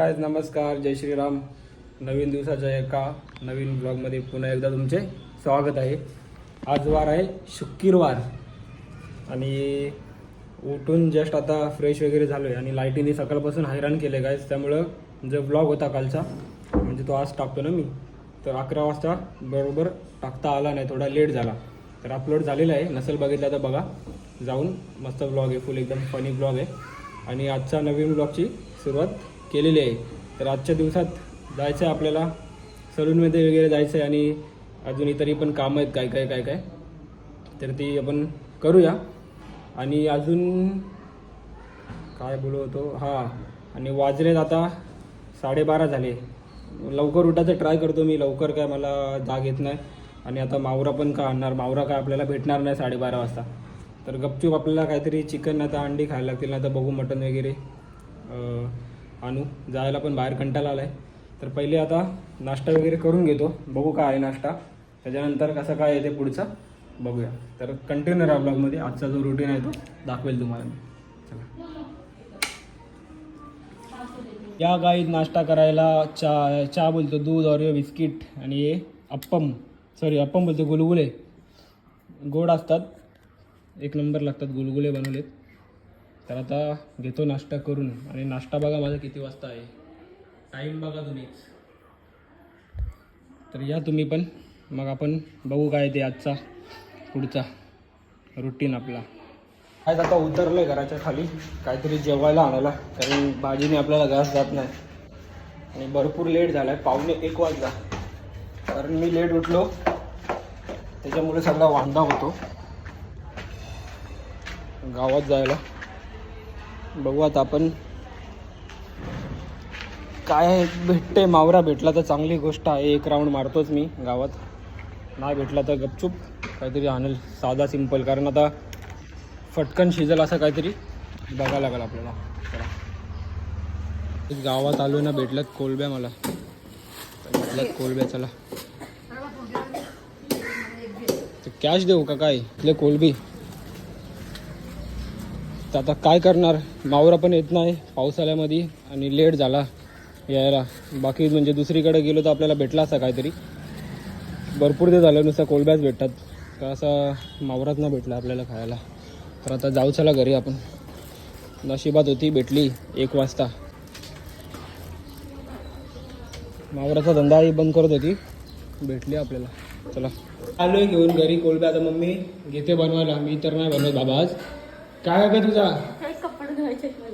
काय नमस्कार जय श्रीराम. नवीन दिवसाच्या एका नवीन ब्लॉगमध्ये पुन्हा एकदा तुमचे स्वागत आहे. आज वार आहे शुक्रवार आणि उठून जस्ट आता फ्रेश वगैरे झालो आहे आणि लाईटीने सकाळपासून हैराण केले काय त्यामुळं जो ब्लॉग होता कालचा म्हणजे तो आज टाकतो ना मी तर अकरा वाजता बरोबर टाकता आला नाही थोडा लेट झाला. तर अपलोड झालेला आहे नसेल बघितला तर बघा. जाऊन मस्त ब्लॉग आहे फुल एकदम फनी ब्लॉग आहे. आणि आजच्या नवीन ब्लॉगची सुरुवात केलेली आहे. तर आजच्या दिवसात जायचं आहे आपल्याला सलूनमध्ये वगैरे जायचं आहे आणि अजून इतरही पण कामं आहेत काय काय काय काय. तर ती आपण करूया. आणि अजून काय बोलू होतो हां. आणि वाजलेत आता साडेबारा झाले. लवकर उठायचं ट्राय करतो मी. लवकर काय मला जाग येत नाही. आणि आता मावरा पण का आणणार? मावरा काय आपल्याला भेटणार नाही साडेबारा वाजता. तर गपचूप आपल्याला काहीतरी चिकन नाही तर अंडी खायला लागतील नाही तर बघू मटन वगैरे. आणू जायला पण बाहेर कंटाळा आला आहे तर पहिले आता नाश्ता वगैरे करून घेतो. बघू काय आहे नाश्ता. त्याच्यानंतर कसं काय येते पुढचं बघूया. तर कंटिन्यू राहा ब्लॉगमध्ये आजचा जो रुटीन आहे तो दाखवेल तुम्हाला मी. चला. या गाईत नाश्ता करायला चहा चहा बोलतो दूध ऑरिओ बिस्किट आणि हे अप्पम सॉरी अप्पम बोलतो गुलगुले. गोड असतात. एक नंबर लागतात गुलगुले बनवलेत. तर आता घेतो नाश्ता करून. आणि नाश्ता बघा माझा किती वाजता आहे. टाईम बघा तुम्हीच तर या तुम्ही पण. मग आपण बघू काय ते आजचा पुढचा रुटीन आपला. काय आता उतरलोय घराच्या खाली. काहीतरी जेवायला आणायला. कारण भाजीने आपल्याला घास जात नाही. आणि भरपूर लेट झाला आहे पावणे एक वाजला. कारण मी लेट उठलो. त्याच्यामुळे सगळा वांदा होतो. गावात जायला. बघू आता आपण. काय भेटते मावरा भेटला तर चांगली गोष्ट आहे. एक राऊंड मारतोच मी गावात. नाही भेटला तर गपचूप काहीतरी आणेल. साधा सिंपल कारण आता फटकन शिजल असं काहीतरी बघायला लागेल आपल्याला. चला. गावात आलो ना भेटल्यात कोलब्या मला. भेटलं भेटल्यात कोलब्या चला. तर कॅश देऊ का काय? इथले कोलबी. तर आता काय करणार? मावरा पण येत नाही पावसाळ्यामध्ये आणि लेट झाला यायला. बाकी म्हणजे दुसरीकडे गेलो तर आपल्याला भेटला असा काहीतरी. भरपूर ते झालं नुसतं कोलब्याच भेटतात. तर असा मावरात ना भेटला आपल्याला खायला. तर आता जाऊ चला घरी आपण. नशिबात होती भेटली एक वाजता. मावराचा धंदाही बंद करत होती. भेटली आपल्याला. चला. आलोय घेऊन घरी कोलब्या आता मम्मी घेते बनवायला. मी तर नाही बनवत बाबा आज. काय आहे का तुझा?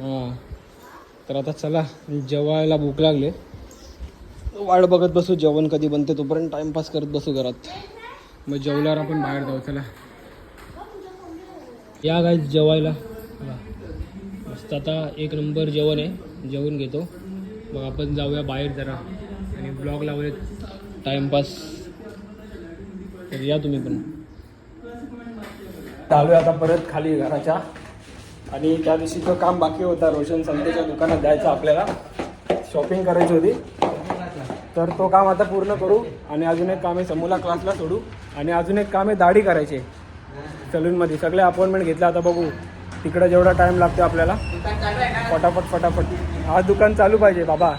हां तर आता चला जेवायला भूक लागले. वाट बघत बसू जेवण कधी बनते तोपर्यंत टाइमपास करत बसू घरात. मग जेवल्यावर आपण बाहेर जाऊ चला. या काय जेवायला. मस्त आता एक नंबर जेवण आहे जेवण घेतो. मग आपण जाऊया बाहेर जरा. आणि ब्लॉग लावले टाइमपास तर या तुम्ही पण. चालू आहे आता परत खाली घराच्या. आणि त्या दिवशीचं काम बाकी होता रोशन संतेच्या दुकानात जायचं आपल्याला. शॉपिंग करायची होती. तर तो काम आता पूर्ण करू आणि अजून एक काम आहे समूला क्लासला सोडू. आणि अजून एक काम आहे दाढी करायची. सलूनमध्ये सगळे अपॉइंटमेंट घेतले आता बघू. तिकडं जेवढा टाईम लागतो आपल्याला. फटाफट फटाफट हा दुकान चालू पाहिजे बाबा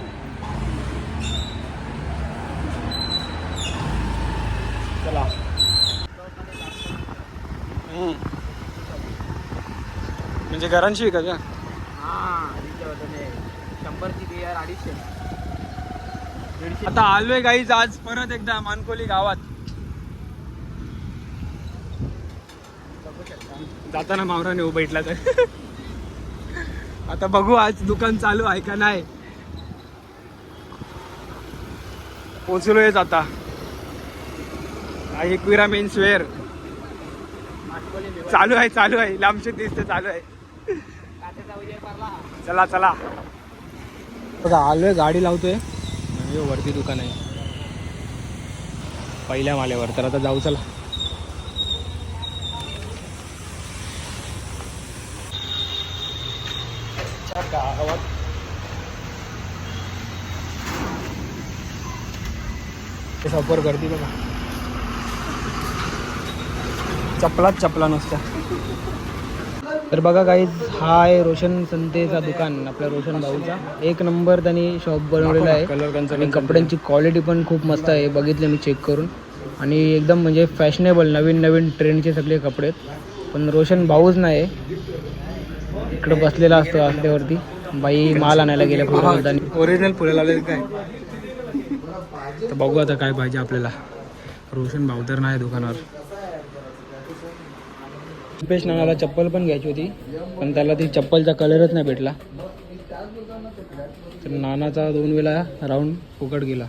चला हम्म. म्हणजे घरांशी का शंभरची बियर अडीचशे. आता आलोय गाईज आज परत एकदा मानकोली गावात. जाताना मावराने उभं भेटला तर. आता बघू आज दुकान चालू आहे का नाही. पोचलोयच आता. Ekvira men's wear. चालू आहे चालू आहे. लांबचे दिसते चालू आहे. चला चला. बघा आलोय गाडी लावतोय. म्हणजे वरती दुकान आहे. पहिल्या माल्यावर तर आता जाऊ चला. गावात सफर गर्दी बघा. चपलाच चपला नुसत्या. तर बघा काही हा आहे रोशन संतेचा दुकान आपल्या रोशन भाऊचा. एक नंबर त्यांनी शॉप बनवलेला आहे. आणि कपड्यांची क्वालिटी पण खूप मस्त आहे. बघितले मी चेक करून. आणि एकदम म्हणजे फॅशनेबल नवीन नवीन ट्रेंडचे सगळे कपडे आहेत. पण रोशन भाऊच नाही आहे. इकडं बसलेला असतो असल्यावरती बाई माल आणायला गेल्या पुढे ओरिजिनल फुलं लावले काय? तर बघू आता काय पाहिजे आपल्याला. रोशन भाऊ तर नाही दुकानावर. रुपेश नानाला चप्पल पण घ्यायची होती पण त्याला ती चप्पलचा कलरच नाही भेटला. तर नानाचा दोन वेळा राऊंड फुकट गेला.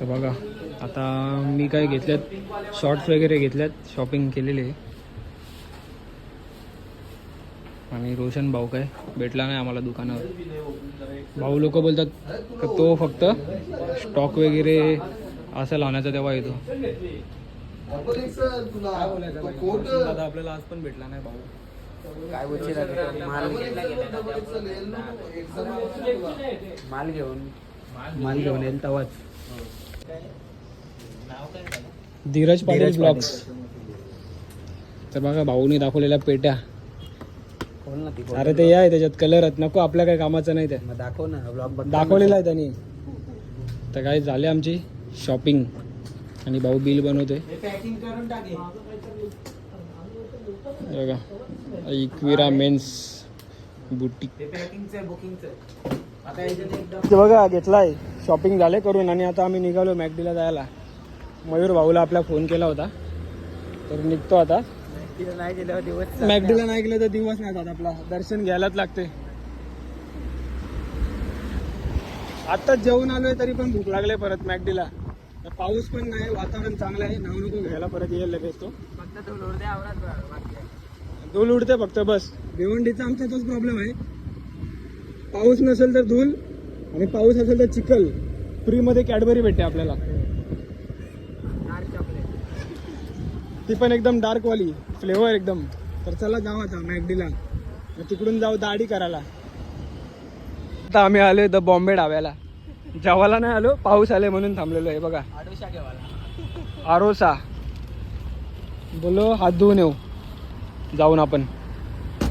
तर बघा आता मी काय घेतल्यात? शॉर्ट्स वगैरे घेतल्यात शॉपिंग केलेली. आहे आणि रोशन भाऊ काय? भेटला नाही आम्हाला दुकानावर. भाऊ लोक बोलतात तो फक्त स्टॉक वगैरे असं लावण्याचा तेव्हा येतो. दादा आपल्याला आज पण भेटला नाही भाऊ काय बोलशील माल माल घेऊन माल घेऊन येईल तवाच धीरज पाटील. ब्लॉग्स तर बघा भाऊने दाखवलेल्या पेट्या. अरे ते आहे त्याच्यात कलर आहेत. नको आपल्या काही कामाचं नाही ते. दाखव ना दाखवलेलं आहे त्यांनी. तर काय झाले आमची शॉपिंग आणि भाऊ बिल बनवतोय. बघा इक्विरा मेन्स बुटीक. बघा घेतलाय. शॉपिंग झाले करून आणि आता आम्ही निघालो मॅकडीला जायला. मयूर भाऊला आपला फोन केला होता. तर निघतो आता. मॅकडीला नाही गेलं तर दिवस नाही जात आपला. दर्शन घ्यायलाच लागते आता जेवून आलोय तरी पण भूक लागले परत मॅकडीला. पाऊस पण नाही वातावरण चांगलं आहे. नाव नको घ्यायला परत येईल लगेच तो. फक्त तो लोड द्या आवरात बाकी आहे. धूल उडते फक्त बस. भिवंडीचा आमचा तोच प्रॉब्लेम आहे. पाऊस नसेल तर धूल आणि पाऊस असेल तर चिखल. फ्रीमध्ये कॅडबरी भेटते आपल्याला. डार्क चॉकलेट ती पण एकदम डार्क वाली. फ्लेवर एकदम. तर चला जाऊ आता मॅकडीला मग तिकडून जाऊ दाढी करायला. आता आम्ही आलोय द बॉम्बे डाव्याला. जेवायला नाही आलो पाऊस आले म्हणून थांबलेलो आहे बघा. आरोसा बोलो हात धुवून येऊ. जाऊन आपण.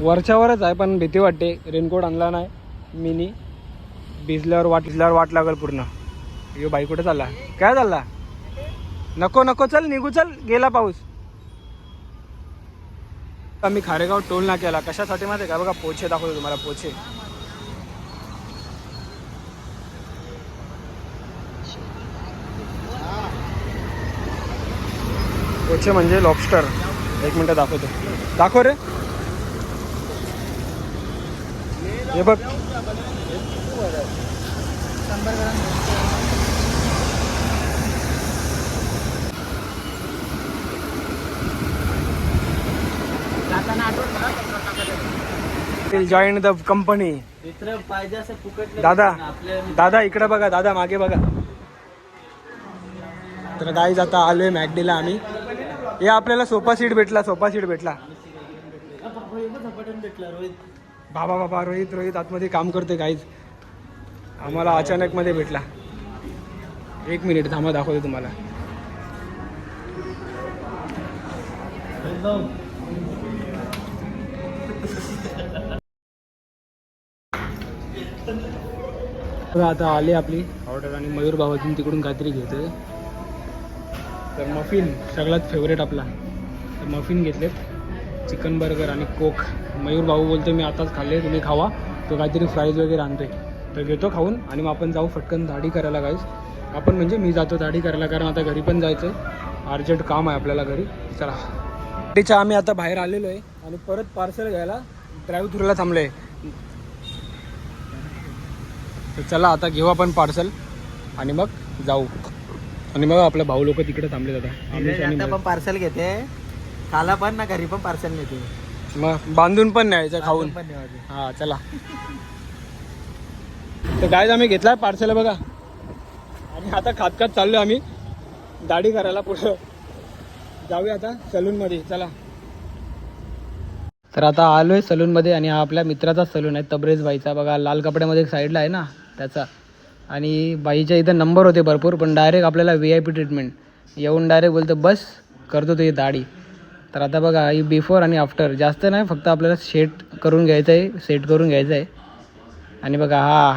वरच्यावरच आहे पण भीती वाटते. रेनकोट आणला नाही मिनी. भिजल्यावर वाट भिजल्यावर वाट लागल पूर्ण. यो बाई कुठे चालला? काय चालला? नको नको चल निघू चल. गेला पाऊस. आम्ही खारेगाव टोल ना केला कशासाठी माहिती का? बघा पोछे दाखवतो तुम्हाला पोछे पोछे म्हणजे लॉबस्टर एक मिनटं दाखवतो. दाखव रे. हे बघ. जॉईन द कंपनी दादा दादा इकडे बघा दादा मागे बघा. तर गाईज आता आलोय मॅगडीला आम्ही. हे आपल्याला सोफा सीट भेटला सोफा सीट भेटला. रोहित बाबा बाबा रोहित रोहित आतमध्ये काम करते काहीच आम्हाला अचानक मध्ये भेटला. एक मिनिट थांबा दाखवतो तुम्हाला. आता आली आपली. ऑर्डर आणि मयूर भावातून तिकडून काहीतरी घेतोय. तर मफिन सगळ्यात फेवरेट आपला. तर मफिन घेतलेत. चिकन बर्गर आणि कोक मयूर भाऊ बोलतो मी आताच खाल्ले तुम्ही खावा. तो काहीतरी फ्राईज वगैरे आणतोय. तर घेतो खाऊन आणि मग आपण जाऊ फटकन दाढी करायला गाईस आपण म्हणजे मी जातो दाढी करायला कारण आता घरी पण जायचं आहे अर्जंट काम आहे आपल्याला घरी. चला. त्याच्या आम्ही आता बाहेर आलेलो आहे आणि परत पार्सल घ्यायला ड्राईव्ह थ्रूला थांबलो आहे तर चला आता घेऊ आपण पार्सल आणि मग जाऊ. आणि मग आपले भाऊ लोक तिकडे थांबले आता. आम्ही आणि आता पण पार्सल घेते. खाला पण ना घरी पण पार्सल नेते. मग बांधून पण न्यायचं खाऊन. पण नेवायचे हा चला. तर काय आम्ही घेतलाय पार्सल बघा. आणि आता खात खात चाललो आम्ही. दाढी करायला पुढं. जाऊया आता सलून मध्ये चला. तर आता आलोय सलून मध्ये आणि हा आपल्या मित्राचा सलून आहे तबरेज बाईचा. बघा लाल कपड्यामध्ये एक साईडला आहे ना त्याचा. आणि बाईच्या इथं नंबर होते भरपूर पण डायरेक्ट आपल्याला व्ही आय पी ट्रीटमेंट येऊन डायरेक्ट बोलतो बस करतो तुझी दाढी. तर आता बघा ही बिफोर आणि आफ्टर जास्त नाही फक्त आपल्याला सेट करून घ्यायचं आहे सेट करून घ्यायचं आहे. आणि बघा हा.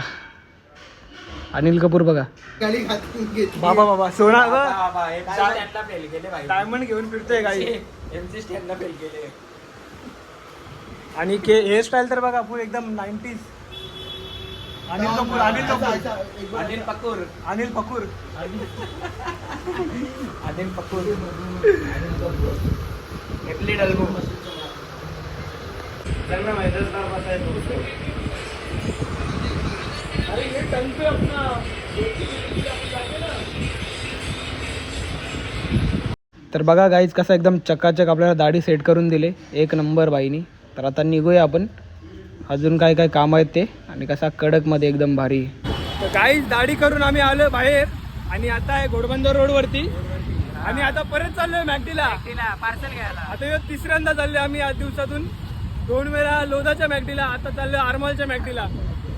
अनिल कपूर बघा. बाबा बाबा सोना डायमंड घेऊन फिरतोय आणि के हेअरस्टाईल तर बघा फुल एकदम नाईन्टीज अनिल कपूर अनिल कपूर. अनिल पकूर. अनिल कपूर अनिल पकूर. एपली डल्गो. त्यांना माहितच अरे ये टन पे अपना तर बघा गाईज कसं एकदम चकाचक आपल्याला दाढी सेट करून दिले. एक नंबर बाईनी. तर आता निघूया आपण. अजून काय काय काम आहेत ते? आणि कसा कडकमध्ये एकदम भारी. तर दाढी करून आम्ही आलो बाहेर. आणि आता आहे घोडबंदर रोडवरती आणि आता परत चाललोय मॅगडीला. पार्सल घ्यायला. आता तिसऱ्यांदा चाललोय आम्ही या दिवसातून. दोन वेळा लोधाच्या मॅगडीला आता चाललोय आरमॉलच्या मॅगडीला.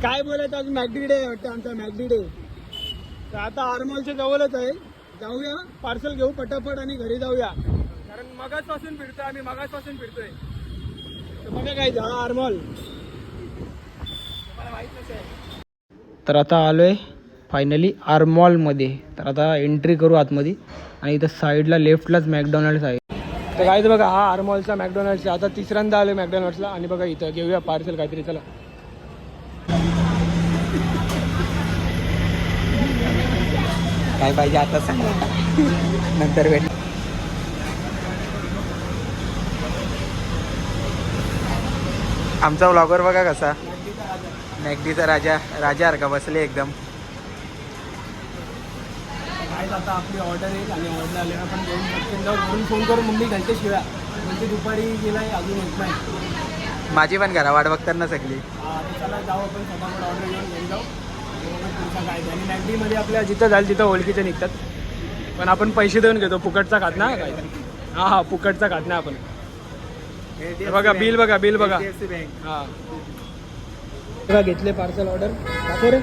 काय बोलायचं आज मॅगडी डे वाटतं आमचा मॅगडी डे तर आता आरमॉलच्या जवळच आहे. जाऊया पार्सल घेऊ पटापट आणि घरी जाऊया. कारण मगाचपासून फिरतोय आम्ही मगाचपासून फिरतोय. तर बघा काय हा आरमॉल. तर आता आलो आहे फायनली आरमॉलमध्ये तर आता एंट्री करू आतमध्ये. आणि इथं साईडला लेफ्टलाच मॅकडॉनल्ड्स आहे. तर काय बघा हा आरमॉलचा मॅकडॉनल्ड्सचा आता तिसऱ्यांदा आलो मॅकडॉनल्ड्सला आणि बघा इथं घेऊया पार्सल काहीतरी. चला. काय पाहिजे आता सांगा. नंतर भेट. आमचा व्लॉगर बघा कसा. मॅगडीचा राजा राजा का बसले एकदम. काय आता आपली ऑर्डर येईल आणि ऑर्डर आले आपण फोन करून मम्मी घालते शिव्या. म्हणजे दुपारी अजून येत नाही. माझी पण घरा वाट बघताना सगळी. आता चला जाऊ आपण फटाफट ऑर्डर घेऊन घेऊन जाऊ. मग पुढचा काय ते. आणि मॅगडीमध्ये आपल्या जिथं जाईल तिथं ओळखीचे निघतात. पण आपण पैसे देऊन घेतो. फुकटचा खात ना काय हा हा फुकटचा खात नाही आपण बघा बिल बघा बिल बघा. हा. बघा घेतले पार्सल ऑर्डर दाखव रे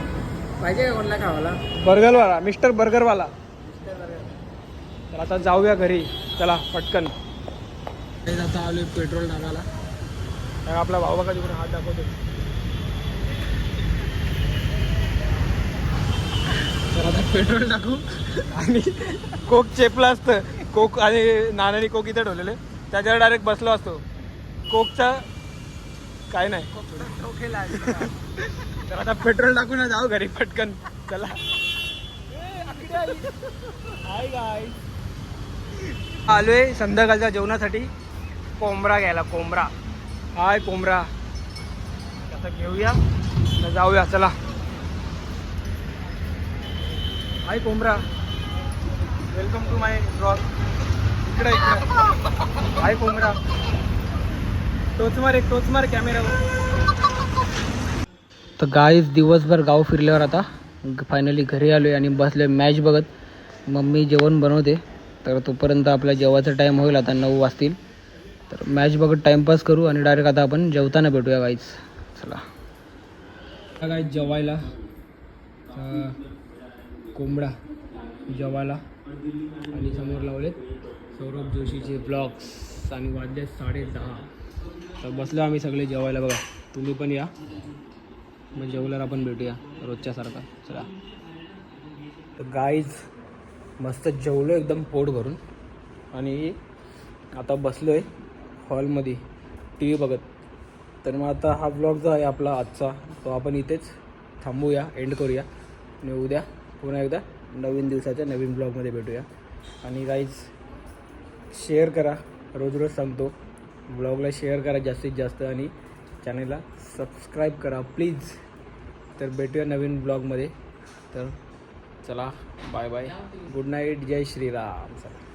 पाहिजे का कोणला खावाला बर्गरवाला मिस्टर बर्गरवाला. तर आता जाऊया घरी. चला पटकन. आता आलोय पेट्रोल टाकायला. तर आपला भाऊ बघा तिकडे हात दाखवतो. तर आता पेट्रोल टाकू. आणि कोक चेपला असतं. कोक आणि नाण्याने कोक इथे ठेवलेले. त्याच्यावर डायरेक्ट बसलो असतो. कोकचा काय नाही. तर आता पेट्रोल टाकून जाऊ घरी पटकन. चला. हाय गाय आलोय संध्याकाळच्या जेवणासाठी. कोंबरा घ्यायला कोंबरा. हाय कोंबरा. आता घेऊया जाऊया चला. हाय कोंबरा. वेलकम टू माय ब्लॉग इकडे इकडे. हाय कोंबरा. एक कॅमेरावर तर गाईच दिवसभर गाव फिरल्यावर आता फायनली घरी आलो आहे आणि बसले मॅच बघत. मम्मी जेवण बनवते. तर तोपर्यंत आपला जेवायचा टाईम होईल आता नऊ वाजतील. तर मॅच बघत टाईमपास करू आणि डायरेक्ट आता आपण जेवताना भेटूया गाईच चला. काय जेवायला. कोंबडा जेवायला. आणि समोर लावलेत सौरभ जोशीचे ब्लॉग्स आणि वाजले साडे दहा. तर बसलो आम्ही सगळे जेवायला बघा. तुम्ही पण या. मग जेवल्यावर आपण भेटूया रोजच्यासारखा. चला. तर गाईज मस्त जेवलो एकदम पोट भरून. आणि आता बसलो आहे हॉलमध्ये. टी व्ही बघत. तर मग आता हा ब्लॉग जो आहे आपला आजचा तो आपण इथेच थांबूया एंड करूया. आणि उद्या पुन्हा एकदा नवीन दिवसाच्या नवीन ब्लॉगमध्ये भेटूया. आणि गाईज शेअर करा. रोज रोज सांगतो. ब्लॉगला शेअर करा जास्तीत जास्त आणि चॅनलला सबस्क्राईब करा प्लीज. तर भेटूया नवीन ब्लॉगमध्ये. तर चला बाय बाय गुड नाईट जय श्रीराम. चला